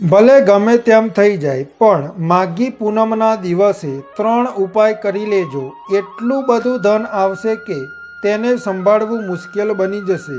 ભલે ગમે તેમ થઈ જાય, પણ માઘી પૂનમના દિવસે ત્રણ ઉપાય કરી લેજો. એટલું બધું ધન આવશે કે તેને સંભાળવું મુશ્કેલ બની જશે.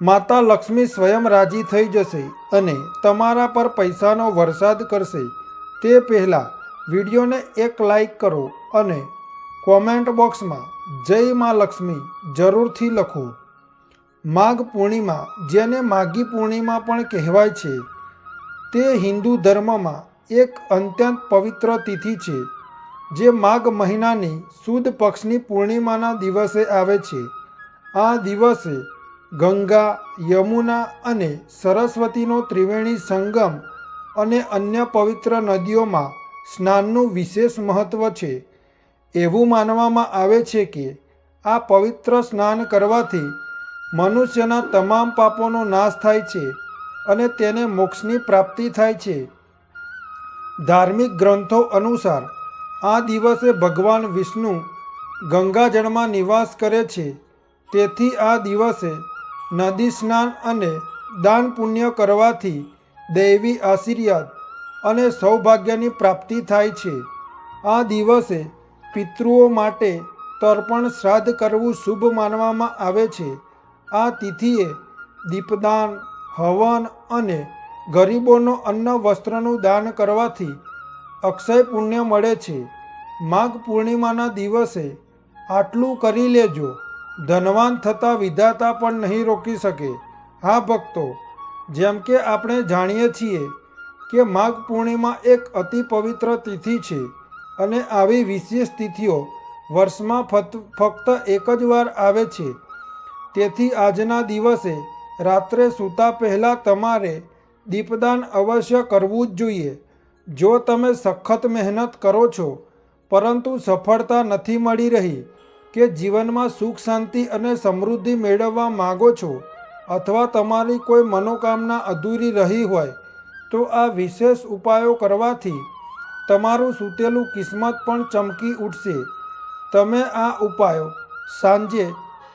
માતા લક્ષ્મી સ્વયં રાજી થઈ જશે અને તમારા પર પૈસાનો વરસાદ કરશે. તે પહેલાં વિડીયોને એક લાઈક કરો અને કોમેન્ટ બોક્સમાં જય મા લક્ષ્મી જરૂરથી લખો. માઘ પૂર્ણિમા, જેને માઘી પૂર્ણિમા પણ કહેવાય છે તે હિન્દુ ધર્મમાં એક અત્યંત પવિત્ર તિથિ છે, જે માઘ મહિનાની સુદ પક્ષની પૂર્ણિમાના દિવસે આવે છે. આ દિવસે ગંગા, યમુના અને સરસ્વતીનો ત્રિવેણી સંગમ અને અન્ય પવિત્ર નદીઓમાં સ્નાનનું વિશેષ મહત્ત્વ છે. એવું માનવામાં આવે છે કે આ પવિત્ર સ્નાન કરવાથી મનુષ્યના તમામ પાપોનો નાશ થાય છે. અને તેને મોક્ષની પ્રાપ્તિ થાય છે. ધાર્મિક ગ્રંથો અનુસાર આ દિવસે ભગવાન વિષ્ણુ ગંગાજળમાં નિવાસ કરે છે. તેથી આ દિવસે નદી સ્નાન અને દાન પુણ્ય કરવાથી દૈવી આશીર્વાદ અને સૌભાગ્યની પ્રાપ્તિ થાય છે. આ દિવસે પિતૃઓ માટે તર્પણ શ્રાદ્ધ કરવું શુભ માનવામાં આવે છે. આ તિથિએ દીપદાન હવન અને ગરીબોનો અન્ન વસ્ત્રનું દાન કરવાથી અક્ષય પુણ્ય મળે છે. માઘ પૂર્ણિમાના દિવસે આટલું કરી લેજો. ધનવાન થતાં વિધાતા પણ નહીં રોકી શકે. હા, ભક્તો, જેમ કે આપણે જાણીએ છીએ કે માઘ પૂર્ણિમા એક અતિ પવિત્ર તિથિ છે અને આવી વિશેષ તિથિઓ વર્ષમાં ફક્ત એક જ વાર આવે છે. તેથી આજના દિવસે રાત્રે સૂતા પહેલાં તમારે દીપદાન અવશ્ય કરવું જ જોઈએ. જો તમે સખત મહેનત કરો છો, પરંતુ સફળતા નથી મળી રહી, કે જીવનમાં સુખ, શાંતિ અને સમૃદ્ધિ મેળવવા માગો છો અથવા તમારી કોઈ મનોકામના અધૂરી રહી હોય, તો આ વિશેષ ઉપાયો કરવાથી તમારું સૂતેલું કિસ્મત પણ ચમકી ઉઠશે. તમે આ ઉપાયો સાંજે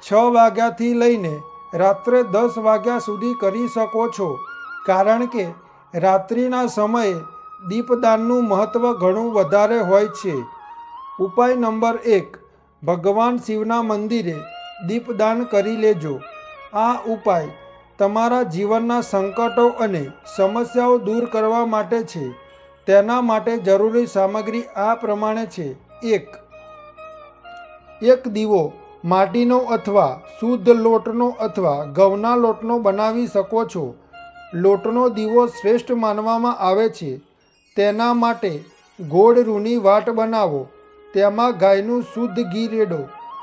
છ વાગ્યાથી લઈને રાત્રે દસ વાગ્યા સુધી કરી શકો છો. કારણ કે રાત્રિના સમયે દીપદાનનું મહત્ત્વ ઘણું વધારે હોય છે. ઉપાય નંબર એક, ભગવાન શિવના મંદિરે દીપદાન કરી લેજો. આ ઉપાય તમારા જીવનના સંકટો અને સમસ્યાઓ દૂર કરવા માટે છે. તેના માટે જરૂરી સામગ્રી આ પ્રમાણે છે. એક એક દીવો માટીનો અથવા શુદ્ધ લોટનો અથવા ઘઉંના લોટનો બનાવી શકો છો. લોટનો દીવો શ્રેષ્ઠ માનવામાં આવે છે. તેના માટે ગોળ રૂની વાટ બનાવો. તેમાં ગાયનું શુદ્ધ ઘી રેડો.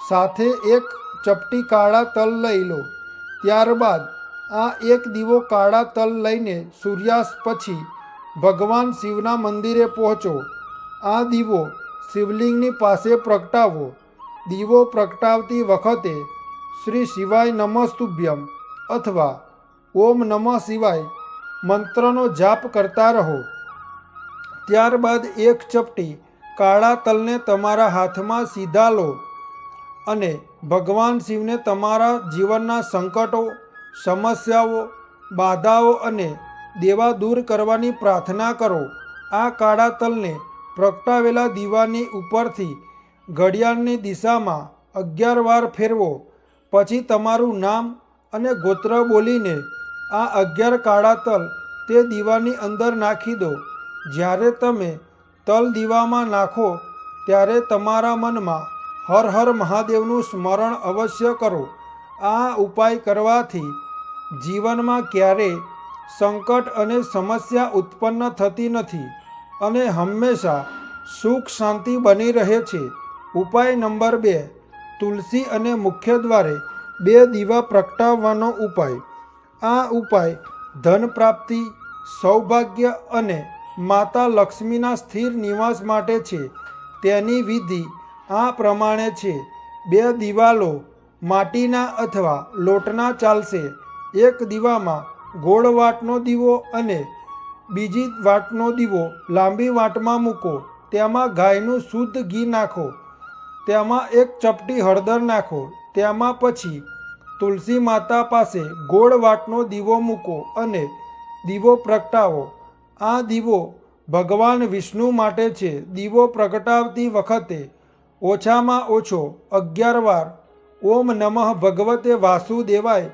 સાથે એક ચપટી કાળા તલ લઈ લો. ત્યારબાદ આ એક દીવો કાળા તલ લઈને સૂર્યાસ્ત પછી ભગવાન શિવના મંદિરે પહોંચો. આ દીવો શિવલિંગની પાસે પ્રગટાવો. દીવો પ્રગટાવતી વખતે શ્રી શિવાય નમસ્તુભ્યમ અથવા ઓમ નમઃ શિવાય મંત્રનો જાપ કરતા રહો. ત્યારબાદ એક ચપટી કાળા તલને તમારા હાથમાં સીધા લો અને ભગવાન શિવને તમારા જીવનના સંકટો, સમસ્યાઓ, બાધાઓ અને દેવા દૂર કરવાની પ્રાર્થના કરો. આ કાળા તલને પ્રગટાવેલા દીવાની ઉપરથી ઘડિયાળની દિશામાં અગિયાર વાર ફેરવો, પછી તમારું નામ અને ગોત્ર બોલીને આ અગિયાર કાળા તલ તે દીવાની અંદર નાખી દો. જ્યારે તમે તલ દીવામાં નાખો, ત્યારે તમારા મનમાં હર હર મહાદેવનું સ્મરણ અવશ્ય કરો. આ ઉપાય કરવાથી જીવનમાં ક્યારેય સંકટ અને સમસ્યા ઉત્પન્ન થતી નથી અને હંમેશા સુખ શાંતિ બની રહે છે. ઉપાય નંબર બે, તુલસી અને મુખ્ય દ્વારે બે દીવા પ્રગટાવવાનો ઉપાય. આ ઉપાય ધન પ્રાપ્તિ, સૌભાગ્ય અને માતા લક્ષ્મીના સ્થિર નિવાસ માટે છે. તેની વિધિ આ પ્રમાણે છે. બે દિવાલો માટીના અથવા લોટના ચાલશે. એક દીવામાં ગોળ વાટનો દીવો અને બીજી વાટનો દીવો લાંબી વાટમાં મૂકો. તેમાં ગાયનું શુદ્ધ ઘી નાખો. તેમાં એક ચપટી હળદર નાખો. તેમાં પછી તુલસી માતા પાસે ગોળ વાટનો દીવો મૂકો અને દીવો પ્રગટાવો. આ દીવો ભગવાન વિષ્ણુ માટે છે. દીવો પ્રગટાવતી વખતે ઓછામાં ઓછો અગિયાર વાર ઓમ નમઃ ભગવતે વાસુદેવાય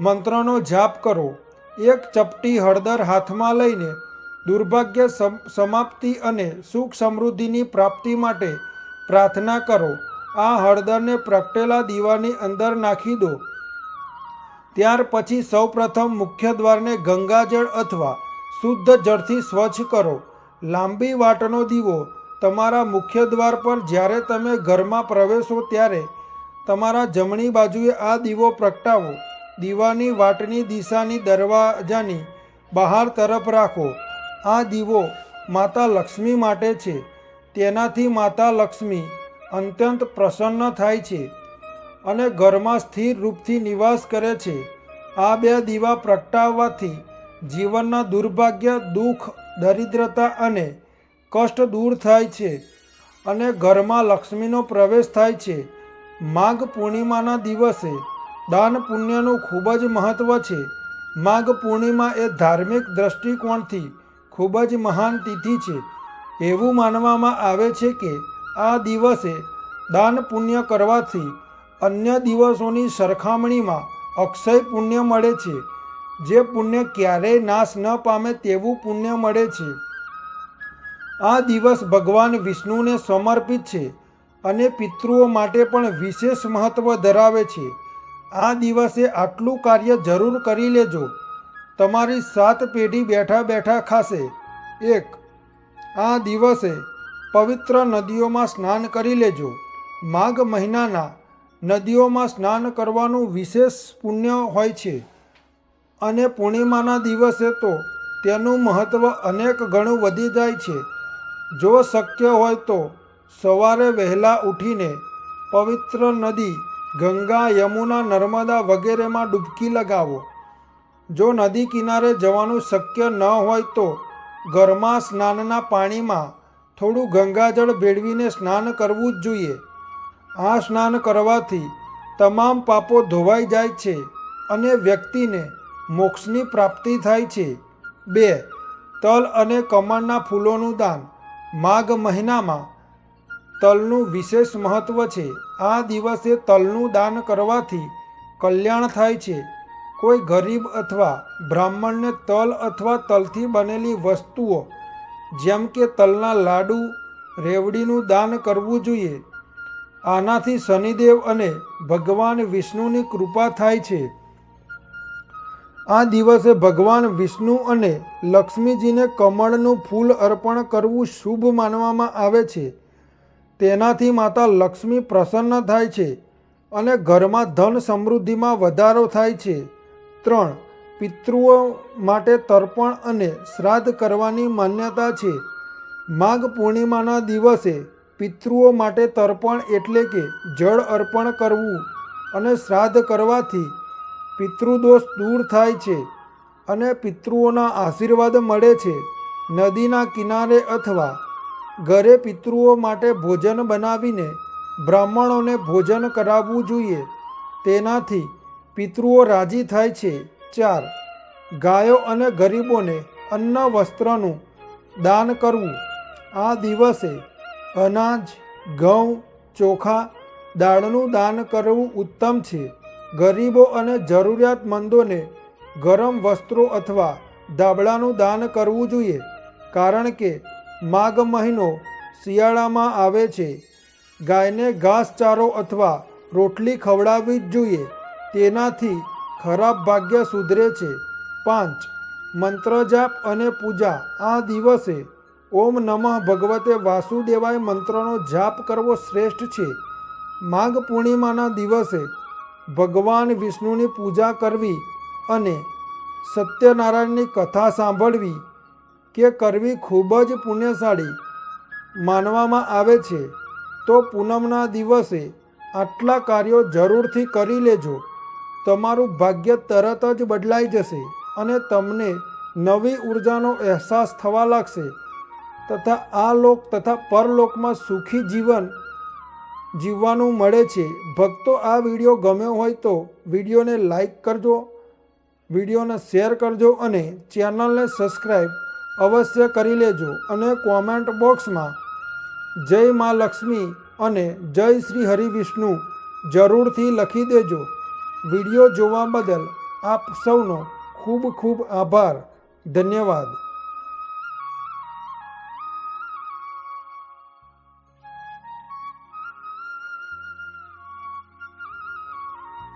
મંત્રનો જાપ કરો. એક ચપટી હળદર હાથમાં લઈને દુર્ભાગ્ય સમ- સમાપ્તિ અને સુખ સમૃદ્ધિની પ્રાપ્તિ માટે પ્રાર્થના કરો. આ હળદરને પ્રગટેલા દીવાની અંદર નાખી દો. ત્યાર પછી સૌપ્રથમ મુખ્ય દ્વારને ગંગાજળ અથવા શુદ્ધ જળથી સ્વચ્છ કરો. લાંબી વાટનો દીવો. તમારા મુખ્ય દ્વાર પર જ્યારે તમે ઘરમાં પ્રવેશો ત્યારે તમારા જમણી બાજુએ આ દીવો પ્રગટાવો. દીવાની વાટની દિશાની દરવાજાની બહાર તરફ રાખો. આ દીવો માતા લક્ષ્મી માટે છે. તેનાથી માતા લક્ષ્મી અત્યંત પ્રસન્ન થાય છે અને ઘરમાં સ્થિર રૂપથી નિવાસ કરે છે. આ બે દીવા પ્રગટાવવાથી જીવનના દુર્ભાગ્ય, દુઃખ, દરિદ્રતા અને કષ્ટ દૂર થાય છે અને ઘરમાં લક્ષ્મીનો પ્રવેશ થાય છે. માઘ પૂર્ણિમાના દિવસે દાન પુણ્યનું ખૂબ જ મહત્ત્વ છે. માઘ પૂર્ણિમા એ ધાર્મિક દ્રષ્ટિકોણથી ખૂબ જ મહાન તિથિ છે. એવું માનવામાં આવે છે કે આ દિવસે દાન પુણ્ય કરવાથી અન્ય દિવસોની સરખામણીમાં અક્ષય પુણ્ય મળે છે, જે પુણ્ય ક્યારેય નાશ ન પામે તેવું પુણ્ય મળે છે. આ દિવસ ભગવાન વિષ્ણુને સમર્પિત છે અને પિતૃઓ માટે પણ વિશેષ મહત્ત્વ ધરાવે છે. આ દિવસે આટલું કાર્ય જરૂર કરી લેજો. તમારી સાત પેઢી બેઠા બેઠા ખાશે. એક આ દિવસે પવિત્ર નદીઓમાં સ્નાન કરી લેજો. માઘ મહિનાના નદીઓમાં સ્નાન કરવાનું વિશેષ પુણ્ય હોય છે. અને પૂર્ણિમાના દિવસે તો તેનું મહત્ત્વ અનેક ગણું વધી જાય છે. જો શક્ય હોય તો સવારે વહેલા ઉઠીને પવિત્ર નદી ગંગા, યમુના, નર્મદા વગેરેમાં ડૂબકી લગાવો. જો નદી કિનારે જવાનું શક્ય ન હોય તો ઘરમાં સ્નાનના પાણીમાં થોડું ગંગાજળ ભેળવીને સ્નાન કરવું જ જોઈએ. આ સ્નાન કરવાથી તમામ પાપો ધોવાઈ જાય છે અને વ્યક્તિને મોક્ષની પ્રાપ્તિ થાય છે. બે, તલ અને કમળના ફૂલોનું દાન. માઘ મહિનામાં તલનું વિશેષ મહત્ત્વ છે. આ દિવસે તલનું દાન કરવાથી કલ્યાણ થાય છે. કોઈ ગરીબ અથવા બ્રાહ્મણને તલ અથવા તલથી બનેલી વસ્તુઓ, જેમ કે તલના લાડુ, રેવડીનું દાન કરવું જોઈએ. આનાથી શનિદેવ અને ભગવાન વિષ્ણુની કૃપા થાય છે. આ દિવસે ભગવાન વિષ્ણુ અને લક્ષ્મીજીને કમળનું ફૂલ અર્પણ કરવું શુભ માનવામાં આવે છે. તેનાથી માતા લક્ષ્મી પ્રસન્ન થાય છે અને ઘરમાં ધન સમૃદ્ધિમાં વધારો થાય છે. ત્રણ પિતૃઓ માટે તર્પણ અને શ્રાદ્ધ કરવાની માન્યતા છે. માઘ પૂર્ણિમાના દિવસે પિતૃઓ માટે તર્પણ એટલે કે જળ અર્પણ કરવું અને શ્રાદ્ધ કરવાથી પિતૃદોષ દૂર થાય છે અને પિતૃઓના આશીર્વાદ મળે છે. નદીના કિનારે અથવા ઘરે પિતૃઓ માટે ભોજન બનાવીને બ્રાહ્મણોને ભોજન કરાવવું જોઈએ. તેનાથી પિતૃઓ રાજી થાય છે. ચાર, ગાયો અને ગરીબોને અન્ન વસ્ત્રનું દાન કરવું. આ દિવસે અનાજ, ઘઉં, ચોખા, દાળનું દાન કરવું ઉત્તમ છે. ગરીબો અને જરૂરિયાતમંદોને ગરમ વસ્ત્રો અથવા ધાબળાનું દાન કરવું જોઈએ, કારણ કે માઘ મહિનો શિયાળામાં આવે છે. ગાયને ઘાસચારો અથવા રોટલી ખવડાવવી જ જોઈએ. તેનાથી ખરાબ ભાગ્ય સુધરે છે. પાંચ. મંત્રજાપ અને પૂજા. આ દિવસે ઓમ નમઃ ભગવતે વાસુદેવાય મંત્રનો જાપ કરવો શ્રેષ્ઠ છે. માઘ પૂર્ણિમાના દિવસે ભગવાન વિષ્ણુની પૂજા કરવી અને સત્યનારાયણની કથા સાંભળવી કે કરવી ખૂબ જ પુણ્યશાળી માનવામાં આવે છે. તો પૂનમના દિવસે આટલા કાર્યો જરૂરથી કરી લેજો. તમારું ભાગ્ય તરત જ બદલાઈ જશે અને તમને નવી ઉર્જાનો અહેસાસ થવા લાગશે. તથા આ લોક તથા પરલોકમાં સુખી જીવન જીવવાનું મળે છે. ભક્તો આ વીડિયો ગમ્યો હોય તો વિડીયોને લાઈક કરજો, વિડીયોને શેર કરજો અને ચેનલને સબસ્ક્રાઈબ અવશ્ય કરી લેજો અને કોમેન્ટ બોક્સમાં જય મા લક્ષ્મી અને જય શ્રી હરિ વિષ્ણુ જરૂરથી લખી દેજો. વીડિયો જોવા બદલ આપ સૌનો ખૂબ ખૂબ આભાર. ધન્યવાદ.